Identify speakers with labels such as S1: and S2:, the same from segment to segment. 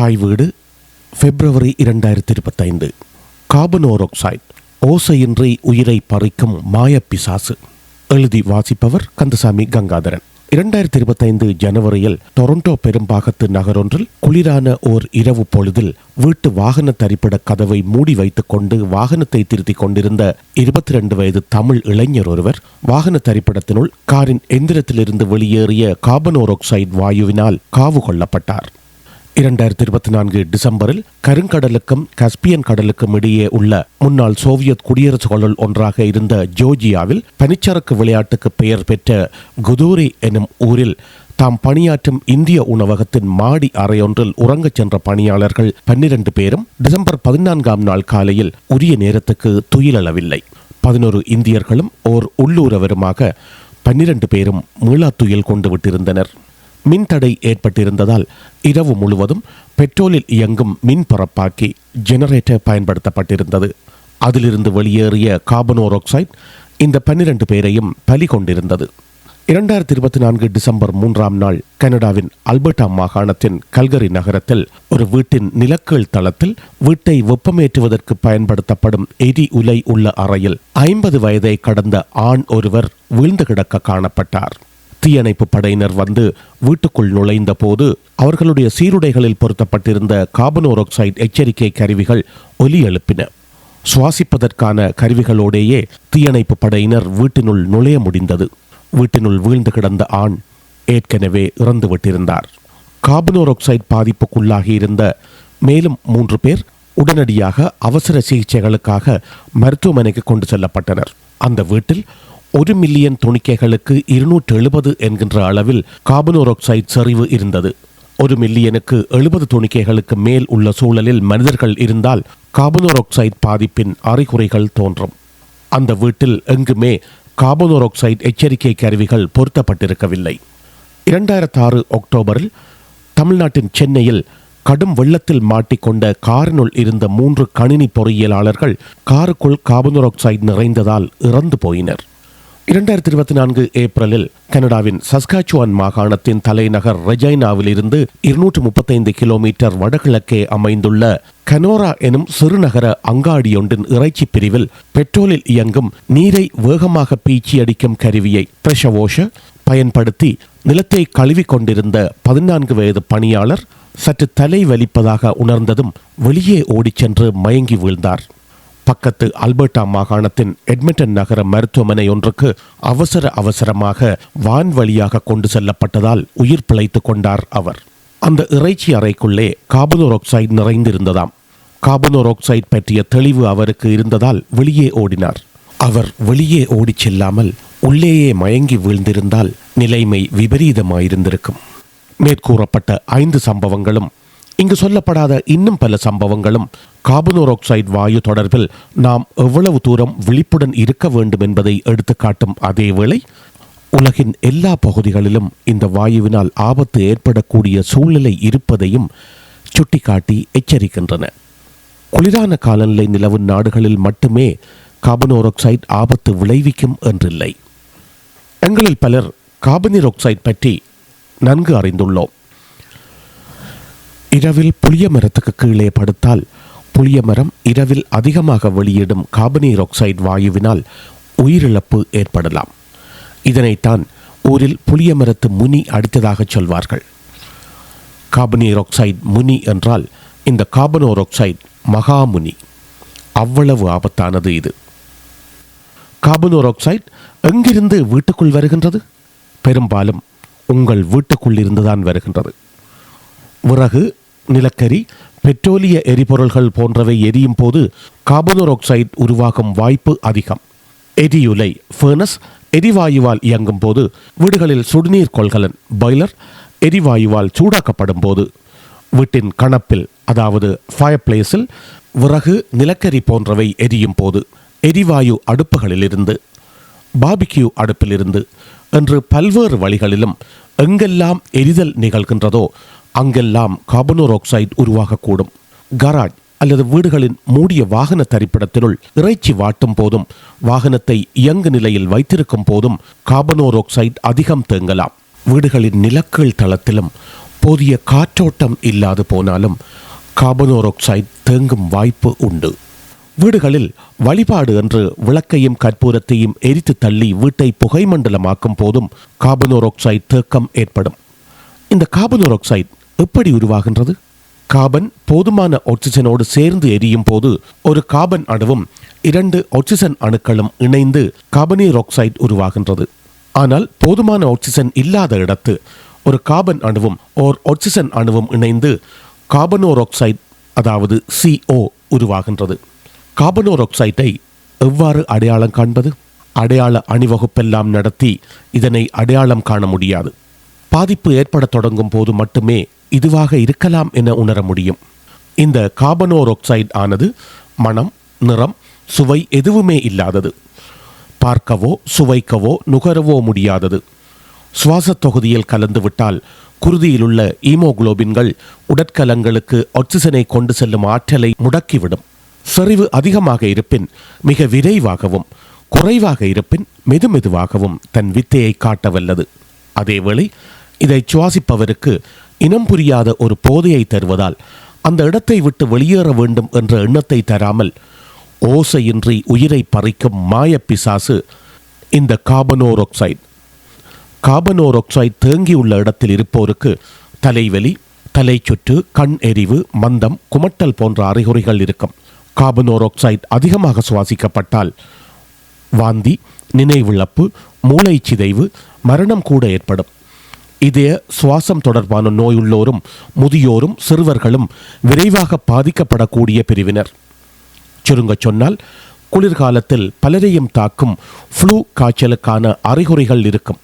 S1: தாய் வீடு பிப்ரவரி இரண்டாயிரத்தி இருபத்தைந்து கார்பனோராக்சைடு ஓசையின்றி உயிரை பறிக்கும் மாயப்பிசாசு. எழுதி வாசிப்பவர் கந்தசாமி கங்காதரன். இரண்டாயிரத்தி இருபத்தைந்து ஜனவரியில் டொரண்டோ பெரும்பாகத்து நகரொன்றில் குளிரான ஓர் இரவு பொழுதில் வீட்டு வாகன தரிப்பிட கதவை மூடி வைத்துக் கொண்டு வாகனத்தை திருத்திக் கொண்டிருந்த இருபத்தி ரெண்டு வயது தமிழ் இளைஞர் ஒருவர் வாகன தரிப்பிடத்தினுள் காரின் எந்திரத்திலிருந்து வெளியேறிய கார்பனோராக்சைடு வாயுவினால் காவு கொள்ளப்பட்டார். இரண்டாயிரத்தி இருபத்தி நான்கு டிசம்பரில் கருங்கடலுக்கும் கஸ்பியன் கடலுக்கும் இடையே உள்ள முன்னாள் சோவியத் குடியரசுகளுள் ஒன்றாக இருந்த ஜோர்ஜியாவில் பனிச்சரக்கு விளையாட்டுக்கு பெயர் பெற்ற குதூரி எனும் ஊரில் தாம் பணியாற்றும் இந்திய உணவகத்தின் மாடி அறையொன்றில் உறங்கச் சென்ற பணியாளர்கள் பன்னிரண்டு பேரும் டிசம்பர் பதினான்காம் நாள் காலையில் உரிய நேரத்துக்கு துயிலளவில்லை. பதினோரு இந்தியர்களும் ஓர் உள்ளூரவருமாக பன்னிரண்டு பேரும் மீளாத்துயில் கொண்டு விட்டிருந்தனர். மின்தடை ஏற்பட்டிருந்ததால் இரவு முழுவதும் பெட்ரோலில் இயங்கும் மின் பரப்பாக்கி ஜெனரேட்டர் பயன்படுத்தப்பட்டிருந்தது. அதிலிருந்து வெளியேறிய கார்பனோராக்சைடு இந்த பன்னிரண்டு பேரையும் பலி கொண்டிருந்தது. இரண்டாயிரத்தி இருபத்தி நான்கு டிசம்பர் மூன்றாம் நாள் கனடாவின் அல்பர்டா மாகாணத்தின் கல்கரி நகரத்தில் ஒரு வீட்டின் நிலக்கீழ் தளத்தில் வீட்டை வெப்பமேற்றுவதற்கு பயன்படுத்தப்படும் எரி உலை உள்ள அறையில் ஐம்பது வயதை கடந்த ஆண் ஒருவர் வீழ்ந்து கிடக்க காணப்பட்டார். தீயணைப்பு படையினர் வந்து வீட்டுக்குள் நுழைந்த போது அவர்களுடைய சீருடைகளில் பொருத்தப்பட்டிருந்த கார்பனோராக்சைடு எச்சரிக்கை கருவிகள் ஒலி எழுப்பின. சுவாசிப்பதற்கான கருவிகளோடேயே தீயணைப்பு படையினர் வீட்டினுள் நுழைய முடிந்தது. வீட்டினுள் வீழ்ந்து கிடந்த ஆண் ஏற்கனவே இறந்து விட்டிருந்தார் கார்பனோராக்சைடு பாதிப்புக்குள்ளாகி இருந்த மேலும் மூன்று பேர் உடனடியாக அவசர சிகிச்சைகளுக்காக மருத்துவமனைக்கு கொண்டு செல்லப்பட்டனர். அந்த வீட்டில் ஒரு மில்லியன் துணிக்கைகளுக்கு இருநூற்று எழுபது என்கின்ற அளவில் கார்பனோராக்சைடு சரிவு இருந்தது. ஒரு மில்லியனுக்கு எழுபது துணிக்கைகளுக்கு மேல் உள்ள சூழலில் மனிதர்கள் இருந்தால் கார்பனோராக்சைடு பாதிப்பின் அறிகுறிகள் தோன்றும். அந்த வீட்டில் எங்குமே கார்பனோராக்சைடு எச்சரிக்கை கருவிகள் பொருத்தப்பட்டிருக்கவில்லை. இரண்டாயிரத்தி ஆறு அக்டோபரில் தமிழ்நாட்டின் சென்னையில் கடும் வெள்ளத்தில் மாட்டிக்கொண்ட காரினுள் இருந்த மூன்று கணினி பொறியியலாளர்கள் காருக்குள் கார்பனோராக்சைடு நிறைந்ததால் இறந்து போயினர். இரண்டாயிரத்தி இருபத்தி நான்கு ஏப்ரலில் கனடாவின் சஸ்காச்சுவான் மாகாணத்தின் தலைநகர் ரெஜைனாவிலிருந்து இருநூற்று முப்பத்தைந்து கிலோமீட்டர் வடகிழக்கே அமைந்துள்ள கனோரா எனும் சிறுநகர அங்காடியொன்றின் இறைச்சி பிரிவில் பெட்ரோலில் இயங்கும் நீரை வேகமாக பீச்சி அடிக்கும் கருவியை பிரஷவோஷ பயன்படுத்தி நிலத்தை கழுவிக் கொண்டிருந்த பதினான்கு வயது பணியாளர் சற்று தலை வலிப்பதாக உணர்ந்ததும் வெளியே ஓடிச் சென்று மயங்கி வீழ்ந்தார். பக்கத்து அல்பர்டா மாகாணத்தின் எட்மிண்டன் நகர மருத்துவமனை ஒன்றுக்கு அவசர அவசரமாக வான் வழியாக கொண்டு செல்லப்பட்டதால் உயிர் பிழைத்துக் கொண்டார் அவர். அந்த இறைச்சி அறைக்குள்ளே கார்பனோராக்சைடு நிறைந்திருந்ததாம். கார்பனோராக்சைடு பற்றிய தெளிவு அவருக்கு இருந்ததால் வெளியே ஓடினார். அவர் வெளியே ஓடிச் செல்லாமல் உள்ளேயே மயங்கி வீழ்ந்திருந்தால் நிலைமை விபரீதமாயிருந்திருக்கும். மேற்கூறப்பட்ட ஐந்து சம்பவங்களும் இங்கு சொல்லப்படாத இன்னும் பல சம்பவங்களும். கார்பனோராக்சைடு வாயு தொடர்பில் நாம் எவ்வளவு தூரம் விழிப்புடன் இருக்க வேண்டும் என்பதை எடுத்துக்காட்டும் அதேவேளை உலகின் எல்லா பகுதிகளிலும் இந்த வாயுவினால் ஆபத்து ஏற்படக்கூடிய சூழ்நிலை இருப்பதையும் சுட்டிக்காட்டி எச்சரிக்கின்றன. குளிரான காலநிலை நிலவும் நாடுகளில் மட்டுமே கார்பனோராக்சைடு ஆபத்து விளைவிக்கும் என்றில்லை. எங்களில் பலர் கார்பனீராக்சைடு பற்றி நன்கு அறிந்துள்ளோம். இரவில் புளிய மரத்துக்கு கீழே படுத்தால் புளிய மரம் இரவில் அதிகமாக வெளியிடும் கார்பனீராக்சைடு வாயுவினால் உயிரிழப்பு ஏற்படலாம். இதனைத்தான் ஊரில் புளிய மரத்து முனி அடித்ததாக சொல்வார்கள். கார்பனீராக்சைடு முனி என்றால் இந்த கார்பனோராக்சைடு மகாமுனி அவ்வளவு ஆபத்தானது இது. கார்பனோராக்சைடு எங்கிருந்து வீட்டுக்குள் வருகின்றது? பெரும்பாலும் உங்கள் வீட்டுக்குள் இருந்துதான் வருகின்றது. விறகு நிலக்கரி பெட்ரோலிய எரிபொருள்கள் போன்றவை எரியும் போது கார்பனோராக்சைடு உருவாகும் வாய்ப்பு அதிகம். எரியுலை ஃபர்னஸ் எரிவாயுவால் இயங்கும் போது வீடுகளில் சுடுநீர் கொள்கலன் பாய்லர் எரிவாயுவால் சூடாக்கப்படும் போது வீட்டின் கணப்பில் அதாவது ஃபயர் பிளேஸில் விறகு நிலக்கரி போன்றவை எரியும் போது எரிவாயு அடுப்புகளிலிருந்து பாபிக்யூ அடுப்பிலிருந்து என்று பல்வேறு வழிகளிலும் எங்கெல்லாம் எரிதல் நிகழ்கின்றதோ அங்கெல்லாம் கார்பனோராக்சைடு உருவாகக்கூடும். கராஜ் அல்லது வீடுகளின் மூடிய வாகன தரிப்பிடத்தினுள் இறைச்சி வாட்டும் போதும் வாகனத்தை இயங்கு நிலையில் வைத்திருக்கும் போதும் கார்பனோராக்சைடு அதிகம் தேங்கலாம். வீடுகளின் நிலக்கீழ் தளத்திலும் போதிய காற்றோட்டம் இல்லாது போனாலும் கார்பனோராக்சைடு தேங்கும் வாய்ப்பு உண்டு. வீடுகளில் வழிபாடு என்று விளக்கையும் கற்பூரத்தையும் எரித்து தள்ளி வீட்டை புகைமண்டலமாக்கும் போதும் கார்பனோராக்சைடு தேக்கம் ஏற்படும். இந்த கார்பனோராக்சைடு எப்படி உருவாகின்றது? கார்பன் போதுமான ஆக்சிஜனோடு சேர்ந்து எரியும் போது ஒரு கார்பன் அணுவும் இரண்டு ஆக்சிஜன் அணுக்களும் இணைந்து கார்பனீராக்சைடு உருவாகின்றது. ஆனால் போதுமான ஆக்சிஜன் இல்லாத இடத்து ஒரு கார்பன் அணுவும் ஓர் ஆக்சிஜன் அணுவும் இணைந்து கார்பனோராக்சைடு அதாவது சிஓ உருவாகின்றது. கார்பனோராக்சைட்டை எவ்வாறு அடையாளம் காண்பது? அடையாள அணிவகுப்பெல்லாம் நடத்தி இதனை அடையாளம் காண முடியாது. பாதிப்பு ஏற்படத் தொடங்கும் போது மட்டுமே இதுவாக இருக்கலாம் என உணர முடியும். இந்த கார்பனோராக்சைடு ஆனது மனம் நிறம் சுவை எதுவுமே இல்லாதது. பார்க்கவோ சுவைக்கவோ நுகரவோ முடியாதது. சுவாசத் தொகுதியில் கலந்துவிட்டால் குருதியிலுள்ள ஈமோகுளோபின்கள் உடற்கலங்களுக்கு ஆக்சிஜனை கொண்டு செல்லும் ஆற்றலை முடக்கிவிடும். செறிவு அதிகமாக இருப்பின் மிக விரைவாகவும் குறைவாக இருப்பின் மெதுமெதுவாகவும் தன் வித்தையை காட்ட வல்லது. அதேவேளை இதை சுவாசிப்பவருக்கு இனம் புரியாத ஒரு போதையை தருவதால் அந்த இடத்தை விட்டு வெளியேற வேண்டும் என்ற எண்ணத்தை தராமல் ஓசையின்றி உயிரை பறிக்கும் மாயப்பிசாசு இந்த கார்பனோராக்சைடு கார்பனோராக்சைடு தேங்கியுள்ள இடத்தில் இருப்போருக்கு தலைவலி தலைச்சுற்று கண் எரிவு மந்தம் குமட்டல் போன்ற அறிகுறிகள் இருக்கும். கார்பனோராக்சைடு அதிகமாக சுவாசிக்கப்பட்டால் வாந்தி நினைவிழப்பு மூளை சிதைவு மரணம் கூட ஏற்படும். இதய சுவாசம் தொடர்பான நோயுள்ளோரும் முதியோரும் சிறுவர்களும் விரைவாக பாதிக்கப்படக்கூடிய பிரிவினர். சுருங்கச் சொன்னால் குளிர்காலத்தில் பலரையும் தாக்கும் ஃப்ளூ காய்ச்சலுக்கான அறிகுறிகள் இருக்கும்.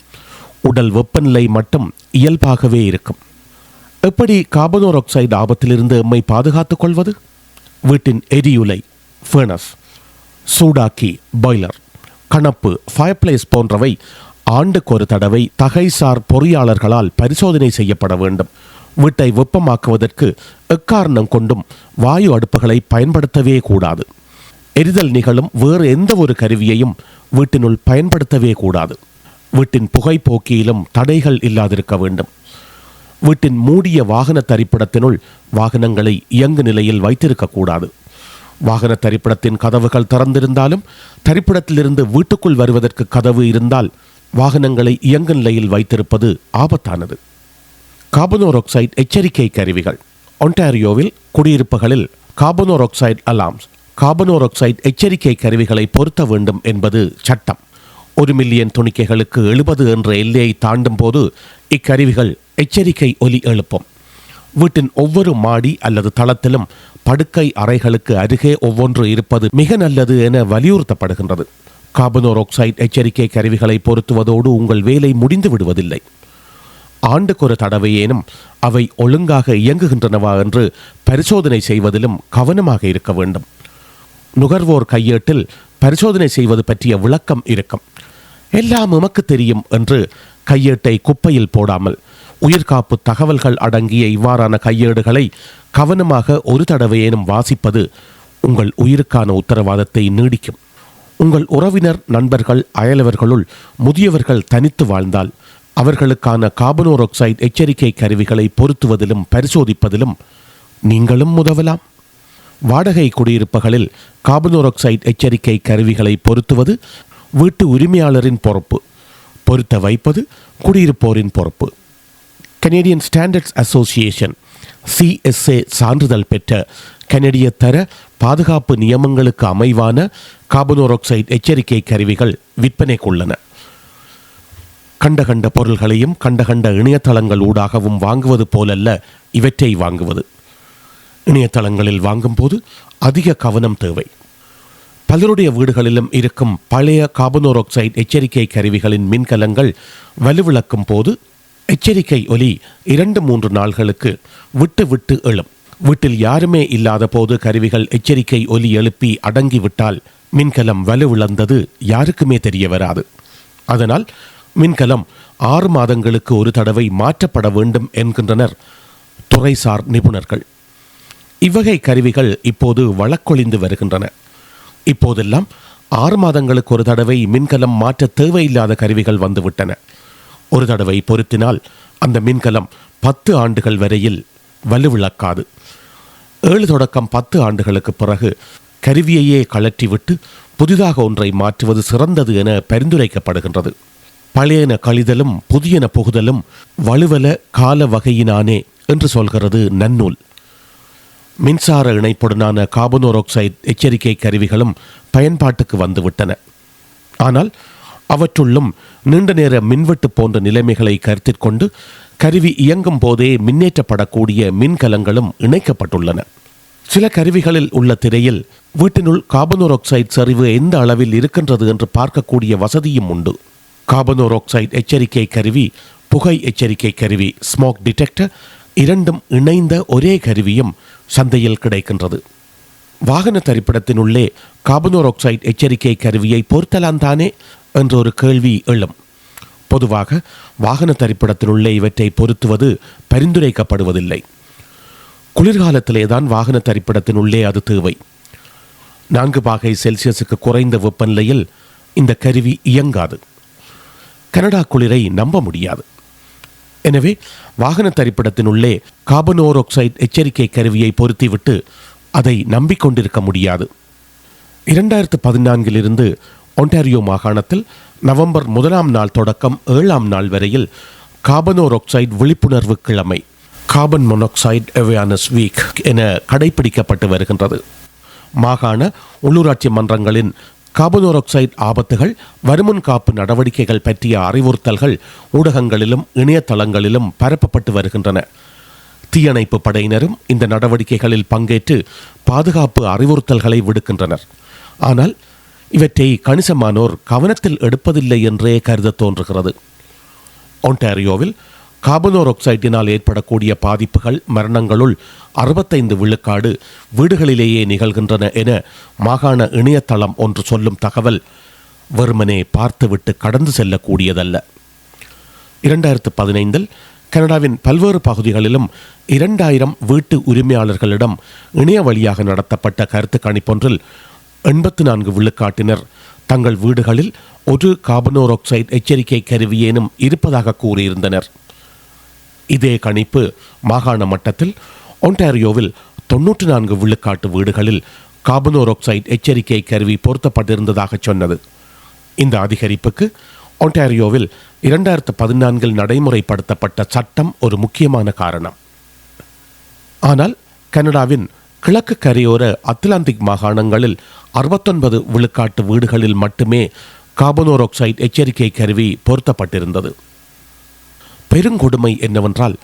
S1: உடல் வெப்பநிலை மட்டும் இயல்பாகவே இருக்கும். எப்படி கார்பனோராக்சைடு ஆபத்திலிருந்து எம்மை பாதுகாத்துக் கொள்வது? வீட்டின் எரியுலை ஃபர்னஸ் சூடாக்கி பாய்லர் கணப்பு ஃபயர்பிளேஸ் போன்றவை ஆண்டுக்கு ஒரு தடவை தகைசார் பொறியாளர்களால் பரிசோதனை செய்யப்பட வேண்டும். வீட்டை வெப்பமாக்குவதற்கு எக்காரணம் கொண்டும் வாயு அடுப்புகளை பயன்படுத்தவே கூடாது. எரிதல் நிகழும் வேறு எந்த ஒரு கருவியையும் வீட்டினுள் பயன்படுத்தவே கூடாது. வீட்டின் புகைப்போக்கியிலும் தடைகள் இல்லாதிருக்க வேண்டும். வீட்டின் மூடிய வாகன தரிப்பிடத்தினுள் வாகனங்களை இயங்கு நிலையில் வைத்திருக்கக்கூடாது வாகன தரிப்பிடத்தின் கதவுகள் திறந்திருந்தாலும் தரிப்பிடத்திலிருந்து வீட்டுக்குள் வருவதற்கு கதவு இருந்தால் வாகனங்களை இயங்கு நிலையில் வைத்திருப்பது ஆபத்தானது. கார்பனோராக்சைடு எச்சரிக்கை கருவிகள். ஒன்டாரியோவில் குடியிருப்புகளில் கார்பனோராக்சைடு அலார்ம்ஸ் கார்பனோராக்சைடு எச்சரிக்கை கருவிகளை பொருத்த வேண்டும் என்பது சட்டம். ஒரு மில்லியன் துணிக்கைகளுக்கு எழுபது என்ற எல்லையை தாண்டும் போது இக்கருவிகள் எச்சரிக்கை ஒலி எழுப்பும். வீட்டின் ஒவ்வொரு மாடி அல்லது தளத்திலும் படுக்கை அறைகளுக்கு அருகே ஒவ்வொன்று இருப்பது மிக நல்லது என வலியுறுத்தப்படுகின்றது. கார்பனோராக்சைடு எச்சரிக்கை கருவிகளை பொருத்துவதோடு உங்கள் வேலை முடிந்து விடுவதில்லை. ஆண்டுக்கொரு தடவையேனும் அவை ஒழுங்காக இயங்குகின்றனவா என்று பரிசோதனை செய்வதிலும் கவனமாக இருக்க வேண்டும். நுகர்வோர் கையேட்டில் பரிசோதனை செய்வது பற்றிய விளக்கம் இருக்கும். எல்லாம் உமக்கு தெரியும் என்று கையேட்டை குப்பையில் போடாமல் உயிர்காப்பு தகவல்கள் அடங்கிய இவ்வாறான கையேடுகளை கவனமாக ஒரு தடவையேனும் வாசிப்பது உங்கள் உயிருக்கான உத்தரவாதத்தை நீடிக்கும். உங்கள் உறவினர் நண்பர்கள் அயலவர்களுள் முதியவர்கள் தனித்து வாழ்ந்தால் அவர்களுக்கான கார்பனோராக்சைடு எச்சரிக்கை கருவிகளை பொருத்துவதிலும் பரிசோதிப்பதிலும் நீங்களும் உதவலாம். வாடகை குடியிருப்புகளில் கார்பனோராக்சைடு எச்சரிக்கை கருவிகளை பொருத்துவது வீட்டு உரிமையாளரின் பொறுப்பு பொருத்த வைப்பது குடியிருப்போரின் பொறுப்பு. கனேடியன் ஸ்டாண்டர்ட்ஸ் அசோசியேஷன் சிஎஸ்ஏ சான்றிதழ் பெற்ற கனடிய தர பாதுகாப்பு நியமங்களுக்கு அமைவான கார்பனோராக்சைடு எச்சரிக்கை கருவிகள் விற்பனைக்குள்ளன கண்ட கண்ட பொருள்களையும் கண்ட கண்ட இணையதளங்கள் ஊடாகவும் வாங்குவது போலல்ல இவற்றை வாங்குவது. இணையதளங்களில் வாங்கும்போது அதிக கவனம் தேவை. பலருடைய வீடுகளிலும் இருக்கும் பழைய கார்பனோராக்சைடு எச்சரிக்கை கருவிகளின் மின்கலங்கள் வலுவிளக்கும் போது எச்சரிக்கை ஒலி இரண்டு மூன்று நாள்களுக்கு விட்டு விட்டு எழும். வீட்டில் யாருமே இல்லாத போது கருவிகள் எச்சரிக்கை ஒலி எழுப்பி அடங்கிவிட்டால் மின்கலம் வலுவிழந்தது யாருக்குமே தெரிய வராது. அதனால் மின்கலம் ஆறு மாதங்களுக்கு ஒரு தடவை மாற்றப்பட வேண்டும் என்கின்றனர் துறைசார் நிபுணர்கள். இவ்வகை கருவிகள் இப்போது வழக்கொழிந்து வருகின்றன. இப்போதெல்லாம் ஆறு மாதங்களுக்கு ஒரு தடவை மின்கலம் மாற்ற தேவையில்லாத கருவிகள் வந்துவிட்டன. ஒரு தடவை பொருத்தினால் அந்த மின்கலம் பத்து ஆண்டுகள் வரையில் வலுவிழக்காது. ஏழு தொடக்கம் பத்து ஆண்டுகளுக்கு பிறகு கருவியையே கழற்றிவிட்டு புதிதாக ஒன்றை மாற்றுவது சிறந்தது என பரிந்துரைக்கப்படுகின்றது. பழையன கழிதலும் புதியன புகுதலும் வலுவல கால வகையினானே என்று சொல்கிறது நன்னூல். மின்சார இணைப்புடனான கார்பனோராக்சைடு எச்சரிக்கை கருவிகளும் பயன்பாட்டுக்கு வந்துவிட்டன. ஆனால் அவற்றுள்ளும் நீண்ட நேர மின்வெட்டு போன்ற நிலைமைகளை கருத்தில் கொண்டு கருவி இயங்கும் போதே மின்னேற்றப்படக்கூடிய மின்கலங்களும் இணைக்கப்பட்டுள்ளன. சில கருவிகளில் உள்ள திரையில் வீட்டினுள் கார்பனோராக்சைடு சரிவு எந்த அளவில் இருக்கின்றது என்று பார்க்கக்கூடிய வசதியும் உண்டு. கார்பனோராக்சைடு எச்சரிக்கை கருவி புகை எச்சரிக்கை கருவி ஸ்மோக் டிடெக்டர் இரண்டும் இணைந்த ஒரே கருவியும் சந்தையில் கிடைக்கின்றது. வாகன தரிப்பிடத்தினுள்ளே கார்பனோராக்சைடு எச்சரிக்கை கருவியை பொருத்தலாம் தானே என்ற ஒரு கேள்வி எழும். பொதுவாக வாகன தரிப்பிடத்தினுள்ளே இவற்றை பொருத்துவது பரிந்துரைக்கப்படுவதில்லை. குளிர்காலத்திலே தான் வாகன தரிப்பிடத்தினுள்ளே அது தேவை. நான்கு பாகை செல்சியஸுக்கு குறைந்த வெப்பநிலையில் இந்த கருவி இயங்காது. கனடா குளிரை நம்ப முடியாது. எனவே வாகன தரிப்பிடத்தினுள்ளே கார்பனோரோக்சைடு எச்சரிக்கை கருவியை பொருத்திவிட்டு அதை நம்பிக்கொண்டிருக்க முடியாது. இரண்டாயிரத்து பதினான்கிலிருந்து ஒன்டாரியோ மாகாணத்தில் நவம்பர் முதலாம் நாள் தொடக்கம் ஏழாம் நாள் வரையில் கார்பனோராக்சைடு விழிப்புணர்வு கிழமை கார்பன் மொனாக்சைடு அவேர்னஸ் வீக் என கடைபிடிக்கப்பட்டு வருகின்றது. மாகாண உள்ளூராட்சி மன்றங்களின் கார்பனோராக்சைடு ஆபத்துகள் வருமுன் காப்பு நடவடிக்கைகள் பற்றிய அறிவுறுத்தல்கள் ஊடகங்களிலும் இணையதளங்களிலும் பரப்பப்பட்டு வருகின்றன. தீயணைப்பு படையினரும் இந்த நடவடிக்கைகளில் பங்கேற்று பாதுகாப்பு அறிவுறுத்தல்களை விடுக்கின்றனர். ஆனால் இவற்றை கணிசமானோர் கவனத்தில் எடுப்பதில்லை என்றே கருத தோன்றுகிறது. ஒன்டாரியோவில் கார்பனோராக்சைட்டினால் ஏற்படக்கூடிய பாதிப்புகள் மரணங்களுள் அறுபத்தைந்து விழுக்காடு வீடுகளிலேயே நிகழ்கின்றன என மாகாண இணையதளம் ஒன்று சொல்லும் தகவல் வெறுமனே பார்த்துவிட்டு கடந்து செல்லக்கூடியதல்ல. இரண்டாயிரத்து பதினைந்தில் கனடாவின் பல்வேறு பகுதிகளிலும் இரண்டாயிரம் வீட்டு உரிமையாளர்களிடம் இணைய வழியாக நடத்தப்பட்ட கருத்து கணிப்பொன்றில் எண்பத்து நான்கு விழுக்காட்டினர். தங்கள் வீடுகளில் ஒரு கார்பனோராக்சைடு எச்சரிக்கை கருவியேனும் இருப்பதாக கூறியிருந்தனர். இதே கணிப்பு மாகாண மட்டத்தில் ஒன்டாரியோவில் தொன்னூற்றி நான்கு விழுக்காட்டு வீடுகளில் கார்பனோராக்சைடு எச்சரிக்கை கருவி பொருத்தப்பட்டிருந்ததாக சொன்னது. இந்த அதிகரிப்புக்கு ஒன்டாரியோவில் இரண்டாயிரத்து பதினான்கில் நடைமுறைப்படுத்தப்பட்ட சட்டம் ஒரு முக்கியமான காரணம். ஆனால் கனடாவின் கிழக்கு கரையோர அத்லாந்திக் மாகாணங்களில் அறுபத்தொன்பது விழுக்காட்டு வீடுகளில் மட்டுமே கார்பனோராக்சைடு எச்சரிக்கை கருவி பொருத்தப்பட்டிருந்தது. பெருங்கொடுமை என்னவென்றால்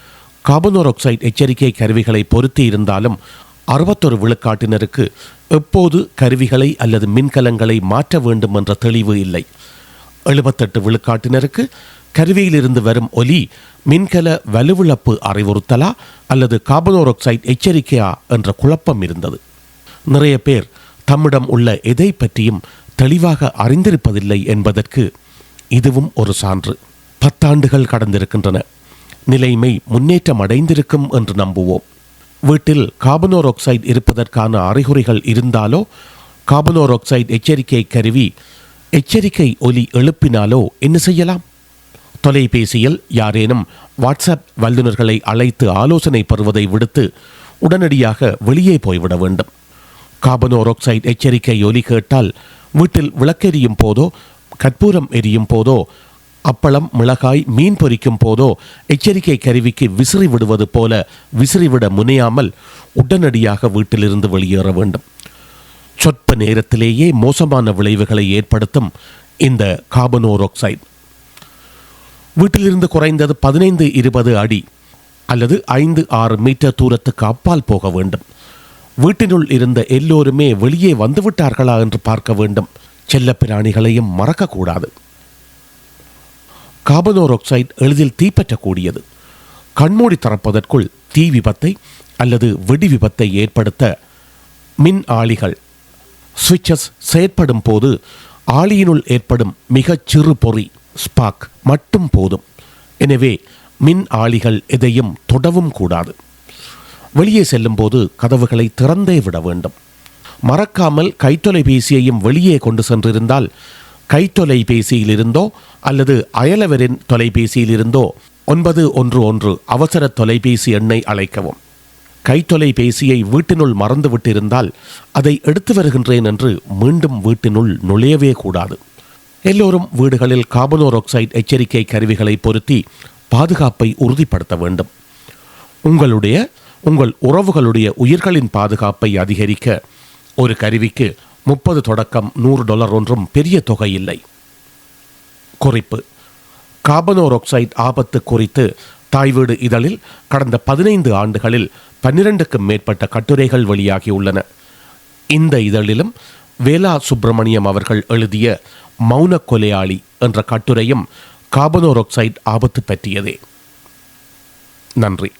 S1: கார்பனோராக்சைடு எச்சரிக்கை கருவிகளை பொருத்தி இருந்தாலும் அறுபத்தொரு விழுக்காட்டினருக்கு எப்போது கருவிகளை அல்லது மின்கலங்களை மாற்ற வேண்டும் என்ற தெளிவு இல்லை. எழுபத்தெட்டு விழுக்காட்டினருக்கு கருவியிலிருந்து வரும் ஒலி மின்கல வலுவிழப்பு அறிவுறுத்தலா அல்லது கார்பனோராக்சைடு எச்சரிக்கையா என்ற குழப்பம் இருந்தது. நிறைய பேர் தம்மிடம் உள்ள எதை பற்றியும் தெளிவாக அறிந்திருப்பதில்லை என்பதற்கு இதுவும் ஒரு சான்று. பத்தாண்டுகள் கடந்திருக்கின்றன. நிலைமை முன்னேற்றம் அடைந்திருக்கும் என்று நம்புவோம். வீட்டில் கார்பனோராக்சைடு இருப்பதற்கான அறிகுறிகள் இருந்தாலோ கார்பனோராக்சைடு எச்சரிக்கை கருவி எச்சரிக்கை ஒலி எழுப்பினாலோ என்ன செய்யலாம்? தொலைபேசியில் யாரேனும் வாட்ஸ்அப் வல்லுநர்களை அழைத்து ஆலோசனை பெறுவதை விடுத்து உடனடியாக வெளியே போய்விட வேண்டும். கார்பனோராக்சைடு எச்சரிக்கை ஒலி கேட்டால் வீட்டில் விளக்கெரியும் போதோ கற்பூரம் எரியும் போதோ அப்பளம் மிளகாய் மீன் பொரிக்கும் போதோ எச்சரிக்கை கருவிக்கு விசிறி விடுவது போல விசிறிவிட முனையாமல் உடனடியாக வீட்டிலிருந்து வெளியேற வேண்டும். சொற்ப நேரத்திலேயே மோசமான விளைவுகளை ஏற்படுத்தும் இந்த கார்பனோராக்சைடு வீட்டிலிருந்து குறைந்தது பதினைந்து இருபது அடி அல்லது ஐந்து ஆறு மீட்டர் தூரத்துக்கு அப்பால் போக வேண்டும். வீட்டினுள் இருந்த எல்லோருமே வெளியே வந்துவிட்டார்களா என்று பார்க்க வேண்டும். செல்லப்பிராணிகளையும் மறக்கக்கூடாது. கார்பனோராக்சைடு எளிதில் தீப்பற்றக்கூடியது. கண்மூடி திறப்பதற்குள் தீ விபத்தை அல்லது வெடி விபத்தை ஏற்படுத்த மின் ஆளிகள் சுவிட்சஸ் செயற்படும் போது ஆளியினுள் ஏற்படும் மிகச் சிறு பொறி ஸ்பாக் மட்டும் போதும். எனவே மின் ஆளிகள் எதையும் தொடவும் கூடாது. வெளியே செல்லும்போது கதவுகளை திறந்தே விட வேண்டும். மறக்காமல் கைத்தொலைபேசியையும் வெளியே கொண்டு சென்றிருந்தால் கைத்தொலைபேசியிலிருந்தோ அல்லது அயலவரின் தொலைபேசியிலிருந்தோ ஒன்பது ஒன்று ஒன்று அவசர தொலைபேசி எண்ணை அழைக்கவும். கைத்தொலைபேசியை வீட்டினுள் மறந்துவிட்டிருந்தால் அதை எடுத்து வருகின்றேன் என்று மீண்டும் வீட்டினுள் நுழையவே கூடாது. எல்லோரும் வீடுகளில் காபனோர் ஆக்சைடு எச்சரிக்கை கருவிகளை பொருத்தி பாதுகாப்பை உறுதிப்படுத்த வேண்டும். உங்களுடைய உங்கள் உறவுகளுடைய உயிர்களின் பாதுகாப்பை அதிகரிக்க ஒரு கருவிக்கு முப்பது தொடக்கம் நூறு டாலர் ஒன்றும் பெரிய தொகை இல்லை. குறிப்பு காபனோர் ஆக்சைடு ஆபத்து குறித்து தாய் வீடு இதழில் கடந்த பதினைந்து ஆண்டுகளில் பன்னிரண்டுக்கும் மேற்பட்ட கட்டுரைகள் வெளியாகியுள்ளன. இந்த இதழிலும் வேலா சுப்பிரமணியம் அவர்கள் எழுதிய மௌன கொலையாளி என்ற கட்டுரையும் கார்பனோர் ஆக்சைடு ஆபத்து பற்றியதே. நன்றி.